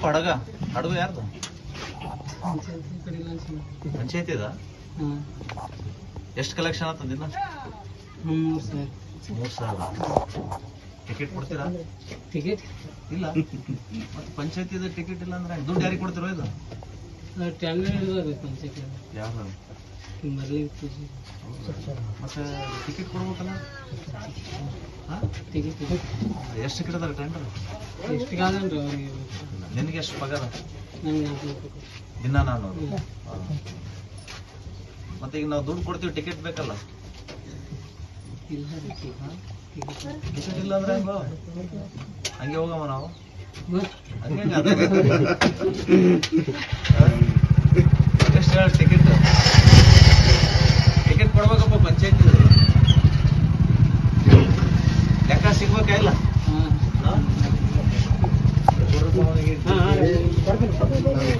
ಪಂಚಾಯತಿ ಹಡಗು ಯಾರ್ದು? ಪಂಚಾಯತಿ ಅದ ಎಷ್ಟು ಕಲೆಕ್ಷನ್ ಆಗ್ತದ ದಿನ ಮೂರು ಸಾವಿರ. ಟಿಕೆಟ್ ಕೊಡ್ತೀರಾ? ಟಿಕೆಟ್ ಇಲ್ಲ. ಮತ್ತೆ ಪಂಚಾಯತಿದ ಟಿಕೆಟ್ ಇಲ್ಲ ಅಂದ್ರೆ ದುಡ್ಡು ಯಾರಿಗೆ ಕೊಡ್ತಿರೋ ಇದು? ಪಂಚಾಯತಿ ಯಾರು ಮತ್ತೆ ಟಿಕೆಟ್ ಕೊಡ್ಬೇಕಲ್ಲ? ಟಿಕೆಟ್ ಎಷ್ಟು ಟಿಕೆಟ್ ಅದಾರ ಟೆಂಡರ್ ಎಷ್ಟು ಕಾಲನ್ರಿ ಅವ್ರಿಗೆ? ನಿನಗೆ ಎಷ್ಟು ಪಗಾರ? ದಿನ ನಾನು ಮತ್ತೆ ಈಗ ನಾವು ದುಡ್ಡು ಕೊಡ್ತೀವಿ ಟಿಕೆಟ್ ಬೇಕಲ್ಲ? ಟಿಕೆಟ್ ಇಲ್ಲ. ಅಂದ್ರೆ ಹೆಂಗೋ? ಹಂಗೆ ಹೋಗಮ್ಮ ನಾವು. ಹಂಗೆ ಎಷ್ಟು ಹೇಳ ಟಿಕೆಟ್ ಟಿಕೆಟ್ ಕೊಡ್ಬೇಕಪ್ಪ ಪಂಚಾಯತಿ ಲೆಕ್ಕ ಸಿಗ್ಬೇಕಾ ಇಲ್ಲ? పడుతుంది